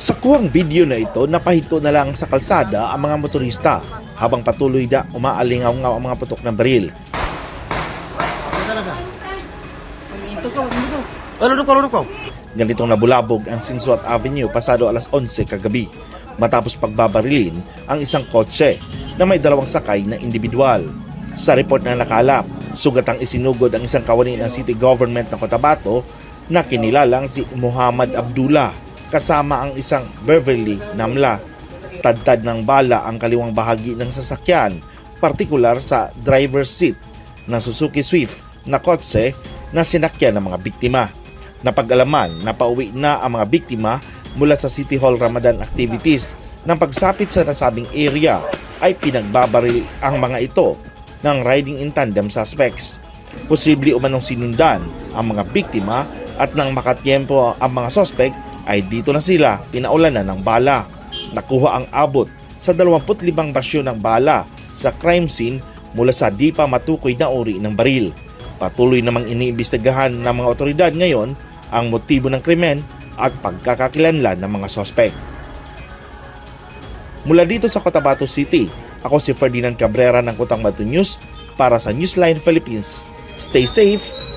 Sa kuwang video na ito, napahito na lang sa kalsada ang mga motorista habang patuloy na umaalingaw ang mga putok ng baril. Ganitong nabulabog ang Sinsuat Avenue pasado alas 11 kagabi matapos pagbabarilin ang isang kotse na may dalawang sakay na individual. Sa report na nakalap, sugat ang isinugod ang isang kawani ng city government ng Cotabato na kinilalang si Muhammad Abdullah kasama ang isang Beverly Namla. Tadtad ng bala ang kaliwang bahagi ng sasakyan, partikular sa driver's seat ng Suzuki Swift na kotse na sinakyan ng mga biktima. Napag-alaman na pauwi na ang mga biktima mula sa City Hall Ramadan activities nang pagsapit sa nasabing area ay pinagbabaril ang mga ito ng riding in tandem suspects. Posible umanong sinundan ang mga biktima at nang makatiempo ang mga suspect ay dito na sila pinaulanan ng bala. Nakuha ang abot sa 25 basyo ng bala sa crime scene mula sa di pa matukoy na uri ng baril. Patuloy namang iniimbestigahan ng mga otoridad ngayon ang motibo ng krimen at pagkakakilanlan ng mga sospek. Mula dito sa Cotabato City, ako si Ferdinand Cabrera ng Kutang Batu News para sa Newsline Philippines. Stay safe